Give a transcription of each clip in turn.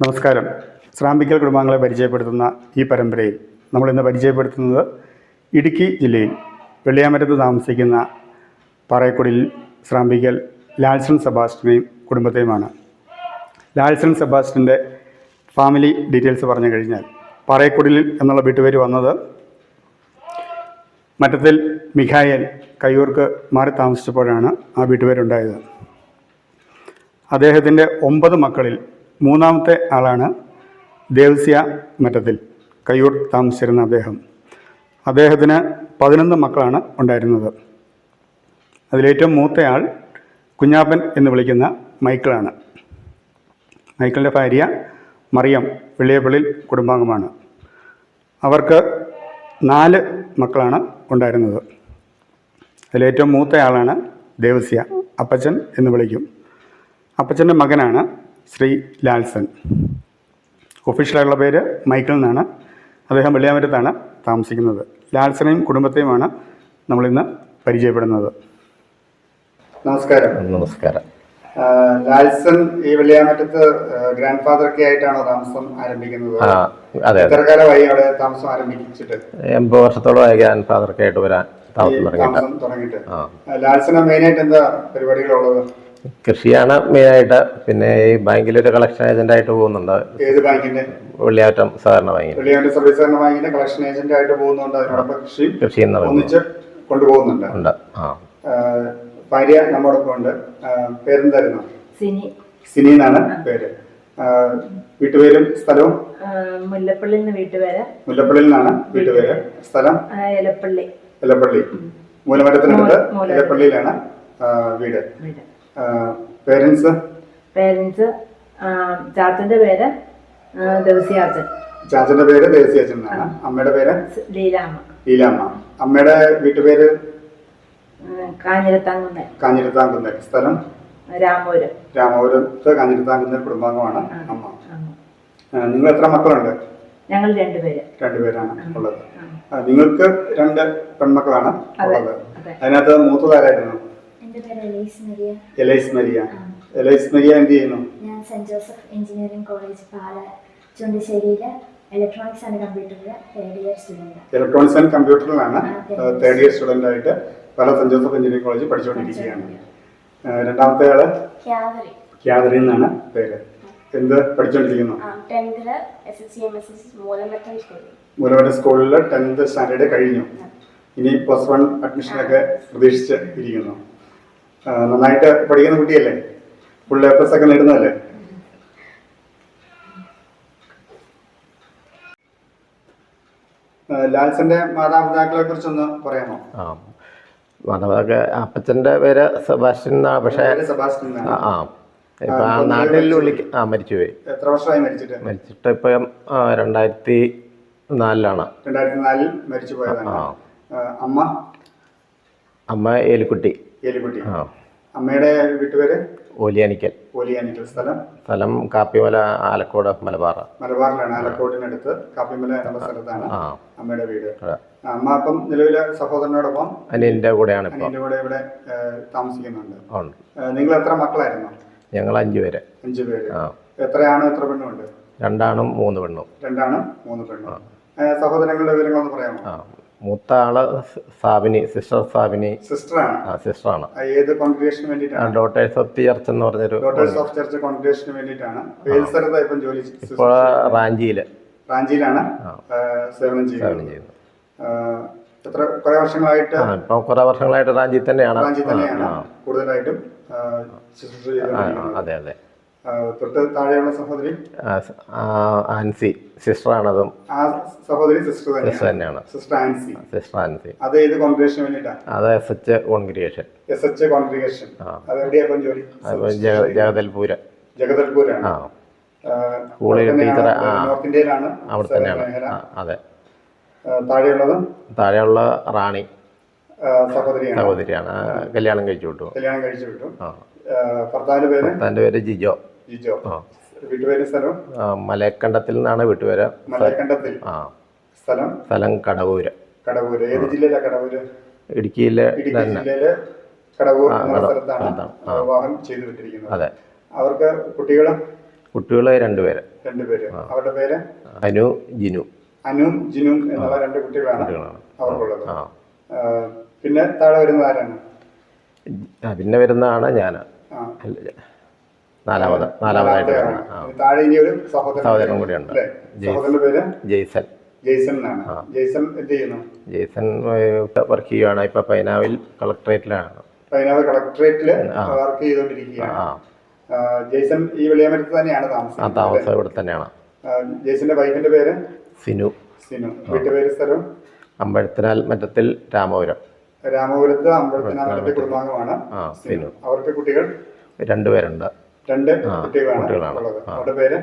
നമസ്കാരം. ശ്രാമ്പിക്കൽ കുടുംബാംഗങ്ങളെ പരിചയപ്പെടുത്തുന്ന ഈ പരമ്പരയിൽ നമ്മൾ ഇന്ന് പരിചയപ്പെടുത്തുന്നത് ഇടുക്കി ജില്ലയിൽ വെള്ളിയാമരത്ത് താമസിക്കുന്ന പാറയക്കുടിൽ ശ്രാമ്പിക്കൽ ലാൽസൺ സെബാസ്റ്റിനെയും കുടുംബത്തെയുമാണ്. ലാൽസൺ സെബാസ്റ്റിന്റെ ഫാമിലി ഡീറ്റെയിൽസ് പറഞ്ഞു കഴിഞ്ഞാൽ പാറയക്കുടിൽ എന്നുള്ള വീട്ടുപേര് വന്നത് മറ്റത്തിൽ മിഖായൽ കയ്യൂർക്ക് മാറി താമസിച്ചപ്പോഴാണ് ആ വീട്ടുപേരുണ്ടായത്. അദ്ദേഹത്തിന്റെ ഒമ്പത് മക്കളിൽ മൂന്നാമത്തെ ആളാണ് ദേവസ്യ മറ്റത്തിൽ കയ്യൂർ താമസിച്ചിരുന്ന അദ്ദേഹം. അദ്ദേഹത്തിന് പതിനൊന്ന് മക്കളാണ് ഉണ്ടായിരുന്നത്. അതിലേറ്റവും മൂത്തയാൾ കുഞ്ഞാപ്പൻ എന്ന് വിളിക്കുന്ന മൈക്കിളാണ്. മൈക്കിളിന്റെ ഭാര്യ മറിയം വെള്ളിയപ്പള്ളിൽ കുടുംബാംഗമാണ്. അവർക്ക് നാല് മക്കളാണ് ഉണ്ടായിരുന്നത്. അതിലേറ്റവും മൂത്തയാളാണ് ദേവസ്യ അപ്പച്ചൻ എന്ന് വിളിക്കും. അപ്പച്ചന്റെ മകനാണ് ശ്രീ ലാൽസൺ. ഒഫീഷ്യലായിട്ടുള്ള പേര് മൈക്കിൾ എന്നാണ്. അദ്ദേഹം വെള്ളിയാമറ്റത്താണ് താമസിക്കുന്നത്. ലാൽസനെയും കുടുംബത്തെയുമാണ് നമ്മളിന്ന് പരിചയപ്പെടുന്നത്. നമസ്കാരം. നമസ്കാരം. ലാൽസൺ ഈ വെള്ളിയാമറ്റത്ത് ഗ്രാൻഡ് ഫാദർ ഒക്കെ ആയിട്ടാണോ താമസം ആരംഭിക്കുന്നത്? അതെ എത്ര കാലമായി അവിടെ താമസം ആരംഭിച്ചിട്ട്? എൺപത് വർഷത്തോളമായി ഗ്രാൻഡ് ഫാദറൊക്കെ ആയിട്ട് വരാൻ താമസം തുടങ്ങിയിട്ട്. ലാൽസന മെയിനായിട്ട് എന്താ പരിപാടികളുള്ളത്? കൃഷിയാണ് മെയിനായിട്ട് പിന്നെ ഈ ബാങ്കിലൊരു കളക്ഷൻ ഏജന്റായിട്ട് പോകുന്നുണ്ട്. ഏത് ബാങ്കിന്റെ വെള്ളിയാറ്റം സഹകരണ ബാങ്കിൽ വെള്ളിയാമറ്റ സർവീസ് സഹകരണ ബാങ്കിന്റെ കളക്ഷൻ ഏജന്റ് ആയിട്ട് പോകുന്നുണ്ട്. അതിനോടൊപ്പം കൃഷി കൃഷി ഒന്നിച്ച് കൊണ്ടുപോകുന്നുണ്ട്. ഉണ്ട് ആ, ഭാര്യ നമ്മോടൊപ്പം ഉണ്ട്. പേരെന്തായിരുന്നു? സിനി. സിനി എന്നാണ് പേര്. വീട്ടുപേരും സ്ഥലവും? നിന്ന് വീട്ടുപേര്. മുല്ലപ്പള്ളിയിൽ നിന്നാണ് വീട്ടുപേര്. സ്ഥലം? എലപ്പള്ളി. എലപ്പള്ളി. മൂലമരത്തിനടുത്ത് എലപ്പള്ളിയിലാണ് വീട്. പേരൻസ്? പേരൻസ് ചാച്ചന്റെ പേര് ദേവസിയാച്ചൻ. ചാച്ചന്റെ പേര് ദേവസിയാച്ചൻ എന്നാണ്. അമ്മയുടെ പേര്? ലീലാമ്മ. ലീലാമ്മ. അമ്മയുടെ വീട്ടുപേര്? ആ, കാഞ്ഞിരത്താങ്കുന്ന് സ്ഥലം? രാമപുരം. രാമപുരത്ത് കാഞ്ഞിരത്താങ്കുന്ന കുടുംബാംഗമാണ് അമ്മ. നിങ്ങൾ എത്ര മക്കളുണ്ട്? ഞങ്ങൾ രണ്ടുപേര്. രണ്ടുപേരാണ് ഉള്ളത്. നിങ്ങൾക്ക് രണ്ട് പെൺമക്കളാണ് ഉള്ളത്. അതെ. അതിനകത്ത് മൂത്തതാരായിരുന്നു എന്റെ പേര് എലീസ് മരിയ. എലൈസ് മരിയ. എന്ത് ചെയ്യുന്നു? ഞാൻ saint Joseph engineering college Pala ചുണ്ടിശ്ശേരിയിലെ electronics and കമ്പ്യൂട്ടറിലെ third year student electronics and കമ്പ്യൂട്ടറിലാണ് third year student ആയിട്ട് പല സെന്റ് ജോസഫ് എഞ്ചിനീയറിംഗ് കോളേജിൽ പഠിച്ചുകൊണ്ടിരിക്കുകയാണ്. രണ്ടാമത്തെ ആൾ ക്യാദറി എന്നാണ് പേര്. എന്ത് പഠിച്ചുകൊണ്ടിരിക്കുന്നു? മൂലമറ്റം സ്കൂളിൽ ടെൻത്ത് സ്റ്റാൻഡേർഡ് കഴിഞ്ഞു. ഇനി പ്ലസ് വൺ അഡ്മിഷനൊക്കെ പ്രതീക്ഷിച്ച് ഇരിക്കുന്നു. നന്നായിട്ട് പഠിക്കുന്ന കുട്ടിയല്ലേ? ഫുൾ എ പ്ലസ് ഒക്കെ നേടുന്നതല്ലേ? ലാൽസന്റെ മാതാപിതാക്കളെ കുറിച്ചൊന്ന് പറയാമോ? മാതാപിതാക്കൾ അപ്പച്ചന്റെ പേര് സെബാസ്റ്റ്യൻ എന്നാണ് പക്ഷേ ആ ഇപ്പൊ ആ നാട്ടിൽ വിളിക്ക ആ മരിച്ചുപോയി. എത്ര വർഷമായി മരിച്ചിട്ട്? മരിച്ചിട്ട് ഇപ്പം രണ്ടായിരത്തി നാലിലാണ്. രണ്ടായിരത്തി നാലിൽ മരിച്ചു പോയതാണ്. ആ. ആ, അമ്മ? അമ്മ ഏലിക്കുട്ടി. ഏലിക്കുട്ടി. ആ. അമ്മയുടെ വീട്ടുപേര്? ഓലിയാനിക്കൽ. ഓലിയാനിക്കൽ സ്ഥലം? സ്ഥലം കാപ്പിമല ആലക്കോട് മലബാർ മലബാറിലാണ്. ആലക്കോടിനടുത്ത് കാപ്പിമല എന്ന സ്ഥലത്താണ് അമ്മയുടെ വീട്. അമ്മ അപ്പം നിലവിലെ സഹോദരനോടൊപ്പം അനിയന്റെ കൂടെയാണ് ഇപ്പോൾ കൂടെ ഇവിടെ താമസിക്കുന്നുണ്ട്. ഉണ്ട്. നിങ്ങൾ എത്ര മക്കളായിരുന്നു? ഞങ്ങൾ അഞ്ചു പേര്. അഞ്ചു പേര്. ആ. എത്രയാണോ എത്ര പെണ്ണുണ്ട് രണ്ടാണും മൂന്ന് പെണ്ണും. രണ്ടാണ് മൂന്ന് പെണ്ണും. സഹോദരങ്ങളുടെ വിവരങ്ങളൊന്ന് പറയാമോ? ആ. മൂത്ത ആൾ സാബിനി സിസ്റ്റർ സാബിനി. സിസ്റ്ററാണ്. ആ സിസ്റ്ററാണ്. ഏത് കോൺഗ്രിഗേഷന് വേണ്ടിയിട്ടാണ്? ഡോട്ടേഴ്സ് ഓഫ് ദി ചർച്ച് എന്ന് പറഞ്ഞൊരു ഡോട്ടേഴ്സ് ഓഫ് ചർച്ച് കോൺഗ്രിഗേഷന് വേണ്ടിയിട്ടാണ്. ഏത് സ്ഥലത്താണ് ഇപ്പം ജോലി ഇപ്പോൾ റാഞ്ചിയിൽ റാഞ്ചിയിലാണ്. സേവനം ചെയ്യുന്നത്. എത്ര കുറെ വർഷങ്ങളായിട്ട് ഇപ്പം കുറേ വർഷങ്ങളായിട്ട് റാഞ്ചി തന്നെയാണ്. റാഞ്ചി തന്നെയാണ് കൂടുതലായിട്ടും ശുശ്രൂഷ ചെയ്തുകൊണ്ടിരിക്കുന്നത്. അതെ അതെ. തൊട്ട് താഴെയുള്ള സഹോദരി? ആൻസി ആ, ആ സഹോദരി സിസ്റ്റർ തന്നെയാണ്. സിസ്റ്റർ ആൻസി. സിസ്റ്റർ ആൻസി. അത് ഏത് കോൺഗ്രിഗേഷന് വേണ്ടിയിട്ടാണ് അത് S H congregation. S H congregation. ആ. അത് എവിടെയാ ജോലി? അതിപ്പോൾ ജഗദൽപൂരാണ്. ആ. ആ, സ്കൂളിൽ അവിടെ ടീച്ചർ തന്നെയാണ്, നോർത്ത് ഇന്ത്യയിലാണ് അവിടെ തന്നെയാണ്. അതെ. താഴെയുള്ളത്? താഴെയുള്ള റാണി. സഹോദരിയാണ്. സഹോദരിയാണ്. കല്യാണം കഴിച്ചു വിട്ടു. കല്യാണം കഴിച്ചു വിട്ടു. ഭർത്താവിന്റെ പേര്? ഭർത്താവിന്റെ പേര് ജിജോ. ജിജോ. വീട്ടുപേര് സ്ഥലം? മലയക്കണ്ടത്തിൽ നിന്നാണ് വീട്ടുപേര്. മലയക്കണ്ടത്തിൽ. ആ. സ്ഥലം? സ്ഥലം കടവൂര് കടവൂര്. ഏത് ജില്ലയിലാണ് കടവൂര്? ഇടുക്കിയിലെ ജില്ലയിലെ കടവൂർ എന്ന സ്ഥലത്താണ്. വിവാഹം ചെയ്തു വിട്ടിരിക്കുന്നത് അതെ. അവർക്ക് കുട്ടികൾ കുട്ടികൾ രണ്ടുപേര്. രണ്ടുപേര്. അവരുടെ പേര്? അനു ജിനു. അനുവും ജിനും എന്നുള്ള രണ്ട് കുട്ടികളാണ് അവർക്കുള്ളത്. പിന്നെ താഴെ വരുന്ന ആരാണ്? പിന്നെ വരുന്നതാണ് ഞാൻ. നാലാമത് നാലാമതായിട്ട് താഴെ ഇനി ഒരു സഹോദരൻ സഹോദരൻ കൂടിയുണ്ട്. അല്ലേ? ജെയ്സ്. സഹോദരന്റെ പേര്? ജെയ്സൺ. ജെയ്സൺ ജെയ്സൺ എന്ത് ചെയ്യുന്നു? ജെയ്സൺ വർക്ക് ചെയ്യുകയാണ് ഇപ്പൊ പൈനാവിൽ കളക്ടറേറ്റിലാണ് പൈനാവ് കളക്ടറേറ്റിൽ വർക്ക് ചെയ്തുകൊണ്ടിരിക്കുകയാണ്. ജെയ്സൺ ഈ വെളിയാമരത്ത് തന്നെയാണ് താമസിക്കുന്നത് താമസം ഇവിടെ തന്നെയാണ്. ജെയ്സന്റെ വൈഫിന്റെ പേര്? സിനു. സിനു. വീട്ടുപേര് സ്ഥലം? അമ്പഴത്തിനാൽ മറ്റത്തിൽ രാമപുരം. രാമപുരത്ത് അമ്പലത്തിനാമത്തെ കുടുംബാംഗമാണ് ആ സിനു. അവർക്ക് കുട്ടികൾ? രണ്ടുപേരുണ്ട് രണ്ട് കുട്ടികളാണ്. അവരുടെ പേര്?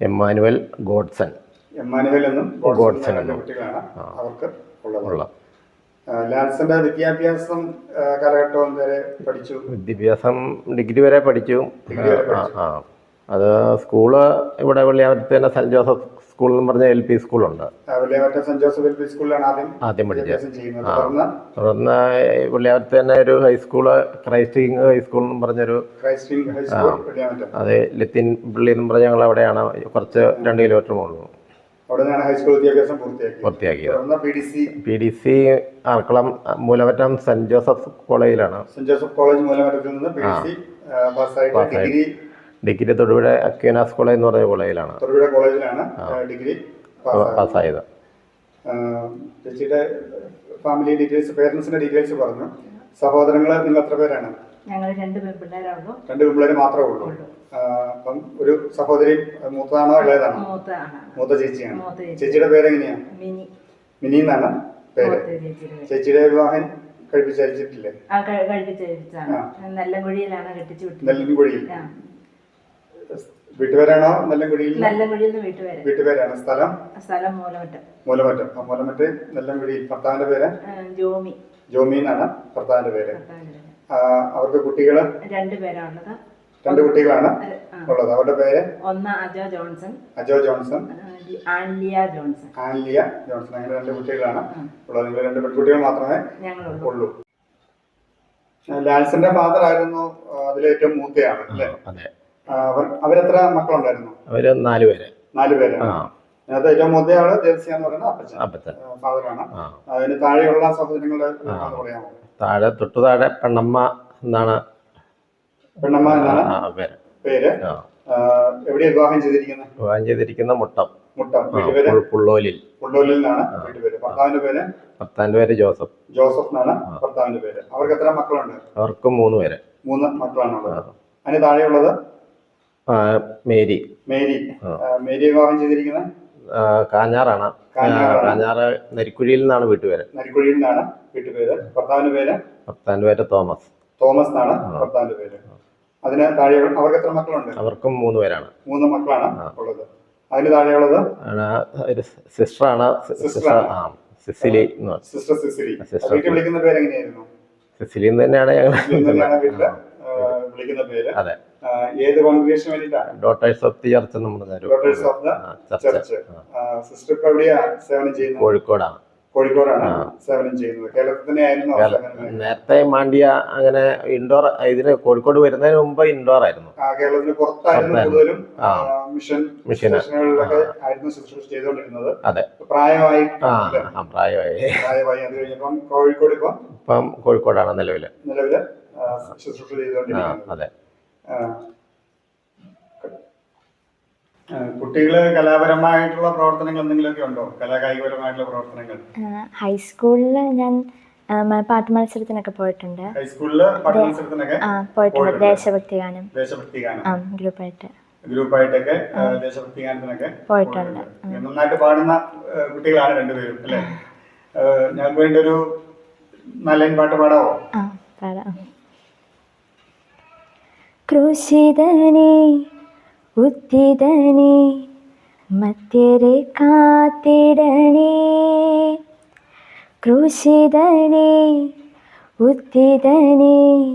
Emmanuel Godson. എമ്മാനുവൽ എന്നും ഗോഡ്സൺ എന്നും. കുട്ടികളാണ് അവർക്ക് ഉള്ളത്. ലാൽസന്റെ വിദ്യാഭ്യാസം കാലഘട്ടം വരെ പഠിച്ചു? വിദ്യാഭ്യാസം ഡിഗ്രി വരെ പഠിച്ചു. ആ ആ. അത് സ്കൂൾ ഇവിടെ വെള്ളിയാമറ്റത്ത് തന്നെ സെന്റ് ജോസഫ് സ്കൂൾ എന്ന് പറഞ്ഞ എൽ പി സ്കൂളുണ്ട്. Velliyamattam saint Joseph L P സ്കൂളിലാണ് ആദ്യം ആദ്യം പഠിച്ചത്. ചെയ്യുന്നത്. തുടർന്ന്? തുടർന്ന് വെള്ളിയാമറ്റത്ത് തന്നെ ഒരു ഹൈസ്കൂൾ ക്രൈസ്റ്റ് കിങ് ഹൈസ്കൂൾ എന്ന് പറഞ്ഞൊരു ക്രൈസ്റ്റ് കിങ് ഹൈസ്കൂൾ വെള്ളിയാമറ്റം അത് ലത്തിൻ പള്ളി എന്ന് പറഞ്ഞ ഞങ്ങൾ അവിടെയാണ് കുറച്ച് രണ്ട് കിലോമീറ്റർ മുകളിൽ അവിടെ നിന്നാണ് ഹൈസ്കൂൾ വിദ്യാഭ്യാസം പൂർത്തിയാക്കി പൂർത്തിയാക്കിയത്. തുടർന്ന് P D C P D C Arakkulam Moolamattam saint Joseph കോളേജിലാണ്. സെന്റ് ജോസഫ് കോളേജ് മൂലമറ്റത്തിൽ നിന്ന് പി ഡി സി പാസ്സായിട്ട് പാസ്സായി. Degree degree Thodupuzha Aquinas college എന്ന് പറഞ്ഞ കോളേജിലാണ്. തൊടുപുഴ കോളേജിലാണ് ഡിഗ്രി പാസ്സായത്. ചേച്ചിയുടെ ഫാമിലി ഡീറ്റെയിൽസ് പേരൻസിന്റെ ഡീറ്റെയിൽസ് പറഞ്ഞു. സഹോദരങ്ങൾ നിങ്ങൾ എത്ര പേരാണ്? ഞങ്ങൾ രണ്ട് പെൺപിള്ളേരുള്ളൂ രണ്ട് പെൺപിള്ളേർ മാത്രമേ ഉള്ളൂ. അപ്പം ഒരു സഹോദരി മൂത്തതാണോ ഇളയതാണോ? മൂത്ത ചേച്ചിയാണ്. ചേച്ചിയുടെ പേരെങ്ങനെയാ? മിനി. മിനി എന്നാണ് പേര്. ചേച്ചിയുടെ വിവാഹം കഴിപ്പിച്ചയച്ചിട്ടില്ലേ ആ കഴി- കഴിപ്പിച്ച് കഴിപ്പിച്ചാണ് നല്ലകുഴിയിലാണ് കെട്ടിച്ചു വിട്ടത്. നെല്ലൻകുഴിയിൽ വീട്ടുപേരാണോ? നല്ല കുഴിയിൽ നിന്ന്? വീട്ടുപേര്. വീട്ടുപേരാണ്. സ്ഥലം? സ്ഥലം മൂലമറ്റം. മൂലമറ്റം. ആ മൂലമറ്റ് നെല്ലൻകുഴിയിൽ ഭർത്താവിന്റെ പേര്? ജോമി. ജോമി എന്നാണ് ഭർത്താവിന്റെ പേര്. അവർക്ക് കുട്ടികൾ? രണ്ടുപേരാണുള്ളത് രണ്ട് കുട്ടികളാണ് ഉള്ളത്. അവരുടെ പേര്? ഒന്ന് Ajo Johnson. Ajo Johnson. Anliya Johnson. Anliya Johnson. അങ്ങനെ രണ്ട് കുട്ടികളാണ് ഉള്ളത്. നിങ്ങൾ രണ്ട് പെൺകുട്ടികൾ മാത്രമേ ഉള്ളൂ. ലാൽസിന്റെ ഫാദർ ആയിരുന്നു അതിലേറ്റവും മൂത്തയാണ് അല്ലേ? അവരെത്ര മക്കളുണ്ടായിരുന്നു? അവർ നാല് പേര്. നാല് പേര്. അതിനകത്ത് ഏറ്റവും മൂത്തയാൾ ദേവസ്യ എന്ന് പറയുന്ന അപ്പച്ചൻ. ഫാദറാണ്. അതിന് താഴെയുള്ള സഹോദരങ്ങളുടെ പറയാമോ? താഴെ തൊട്ടു താഴെ പെണ്ണമ്മ എന്നാണ് പെണ്ണമ്മ എന്നാണ് പേര്. പേര്. ആ, വിവാഹം ചെയ്തിരിക്കുന്നത് വിവാഹം ചെയ്തിരിക്കുന്ന മുട്ടം. മുട്ടം. പുള്ളോലിൽ. പുള്ളോലിൽ നിന്നാണ് വീട്ടുപേര്. ഭർത്താവിന്റെ പേര്? ഭർത്താവിന്റെ പേര് ജോസഫ്. ജോസഫ് എന്നാണ് ഭർത്താവിന്റെ പേര്. അവർക്ക് എത്ര മക്കളുണ്ട്? അവർക്ക് മൂന്ന് പേര്. മൂന്ന് മക്കളാണുള്ളത്. അതിന് താഴെയുള്ളത്? മേരി. മേരി. മേരി വിവാഹം ചെയ്തിരിക്കുന്നത് കാഞ്ഞാറാണ്. കാഞ്ഞാറ് നരിക്കുഴിയിൽ നിന്നാണ് വീട്ടുപേര്. നരിക്കുഴിയിൽ നിന്നാണ് വീട്ടുപേര്. ഭർത്താവിന്റെ പേര്? ഭർത്താവിന്റെ പേര് തോമസ്. തോമസ് എന്നാണ് ഭർത്താവിന്റെ പേര്. അതിന് താഴെ അവർക്ക് എത്ര മക്കളുണ്ട്? അവർക്കും മൂന്ന് പേരാണ്. മൂന്ന് മക്കളാണ് ഉള്ളത്. അതിന് താഴെയുള്ളത് ആണ് ഒരു സിസ്റ്ററാണ്. സിസിലി സിസ്റ്റർ സിസിലി. സിസ്റ്റർ വീട്ടിൽ വിളിക്കുന്ന പേര് എങ്ങനെയായിരുന്നു? സിസിലിന്ന് തന്നെയാണ് ഞങ്ങൾ വിളിക്കുന്ന പേര്. അതെ. ഏത് കോൺഗ്രിഗേഷന് വേണ്ടിയിട്ടാണ്? ഡോട്ടേഴ്സ് ഓഫ് ദി ചർച്ച് നമ്മുടെ daughters of the church. Sister ഇപ്പൊ എവിടെയാ സേവനം ചെയ്യുന്നത്? കോഴിക്കോടാണ്. കോഴിക്കോടാണ് സേവനം ചെയ്യുന്നത്. കേരളത്തിൽ തന്നെ ആയിരുന്നു നേരത്തെ മാണ്ടിയ അങ്ങനെ ഇൻഡോർ ഇതിന് കോഴിക്കോട് വരുന്നതിന് മുമ്പ് ഇൻഡോർ ആയിരുന്നു. കേരളത്തിന് പുറത്തായിരുന്നു. കൂടുതലും. മിഷൻ. ആയിരുന്നു ശുശ്രൂഷ ചെയ്തുകൊണ്ടിരുന്നത്. അതെ. പ്രായമായി. പ്രായമായി. പ്രായമായി. അത് കഴിഞ്ഞപ്പം കോഴിക്കോട് ഇപ്പം ഇപ്പം കോഴിക്കോടാണ് നിലവിൽ. നിലവിൽ ആ, ശുശ്രൂഷ ചെയ്തുകൊണ്ടിരിക്കുന്നത് അതെ. കുട്ടികൾ കലാപരമായിട്ടുള്ള പ്രവർത്തനങ്ങൾ എന്തെങ്കിലുമൊക്കെ ഉണ്ടോ? കലാകായികപരമായിട്ടുള്ള പ്രവർത്തനങ്ങൾ? ഹൈസ്കൂളിൽ ഞാൻ പാട്ട് മത്സരത്തിനൊക്കെ പോയിട്ടുണ്ട്. ഹൈസ്കൂളിൽ പാട്ട് ആ പോയിട്ടുണ്ട്. ദേശഭക്തി ഗാനം. ദേശഭക്തി ഗാനം. ഗ്രൂപ്പായിട്ട്. ഗ്രൂപ്പായിട്ടൊക്കെ ദേശഭക്തി ഗാനത്തിനൊക്കെ പോയിട്ടുണ്ട്. നന്നായിട്ട് പാടുന്ന കുട്ടികളാണ് രണ്ടുപേരും അല്ലേ? ഞാൻ ഞങ്ങൾക്ക് വേണ്ടി ഒരു നല്ല പാട്ട് പാടാവോ? പാടാം. ക്രൂശിതനെ ഉദ്ധിതനെ മധ്യരെ കാത്തിടണേ. ക്രൂശിതനെ ഉദ്ധിതനെ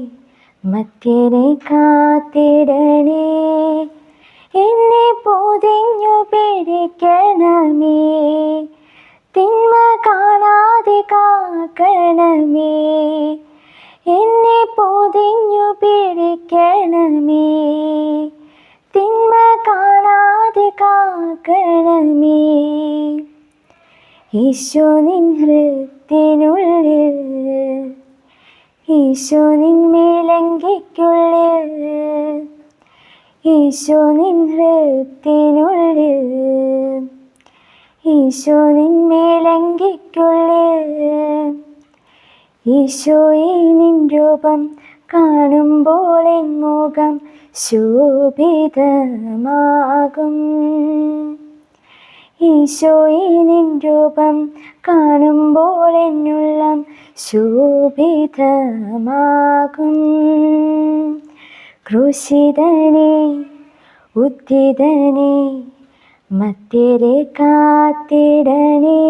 മധ്യരെ കാത്തിടണേ. എന്നെ പൊതിഞ്ഞു പിടിക്കണമേ തിന്മ കാണാതെ കാക്കണമേ. കാക്കണമേ. ഈശോ നിൻ ഹൃത്തിനുള്ളിൽ ഈശോ നിൻ മേലങ്കിക്കുള്ളിൽ ഈശോ നിൻ ഹൃത്തിനുള്ളിൽ ഈശോ നിൻ മേലങ്കിക്കുള്ളിൽ ഈശോയെ നിൻ രൂപം കാണുമ്പോൾ എൻ മുഖം ശോഭിതമാകും. ഈശോയിനിൻ രൂപം കാണുമ്പോൾ എന്നുള്ളം ശോഭിതമാകും. ക്രൂശിതനെ ഉദ്ധിതനെ മത്തിരെ കാത്തിടണേ.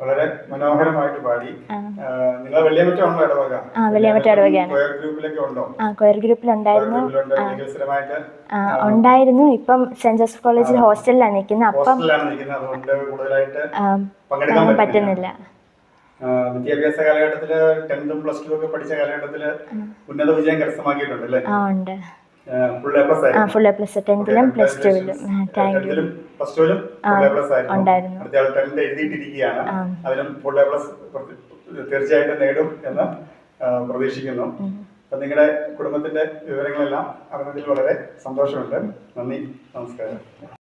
വളരെ മനോഹരമായിട്ട് പാടി. ആ, വെള്ളിയാമറ്റം ഇടവകയാണ്. ആ കൊയർ ഗ്രൂപ്പിലുണ്ടായിരുന്നു. ആ, ഉണ്ടായിരുന്നു. ഇപ്പം സെന്റ് ജോസഫ് കോളേജിൽ ഹോസ്റ്റലിലാണ് നിൽക്കുന്നത്. അപ്പം പങ്കെടുക്കാൻ പറ്റുന്നില്ല. വിദ്യാഭ്യാസ കാലഘട്ടത്തിൽ ടെൻത്തും പ്ലസ് ടു ഒക്കെ പഠിച്ച കാലഘട്ടത്തിൽ ഉന്നത വിജയം കരസ്ഥമാക്കിയിട്ടുണ്ട് അല്ലേ? ആ ഉണ്ട്. ഫുൾ എ പ്ലസ് ടെൻത്തിലും പ്ലസ് ടുവിലും. താങ്ക് യു പ്ലസ് ടുവിലും ഉണ്ടായിരുന്നു. അതിനും ഫുൾ എ പ്ലസ് തീർച്ചയായിട്ടും നേടും എന്ന് പ്രതീക്ഷിക്കുന്നു. അപ്പൊ നിങ്ങളുടെ കുടുംബത്തിന്റെ വിവരങ്ങളെല്ലാം അറിഞ്ഞതിൽ വളരെ സന്തോഷമുണ്ട്. നന്ദി. നമസ്കാരം.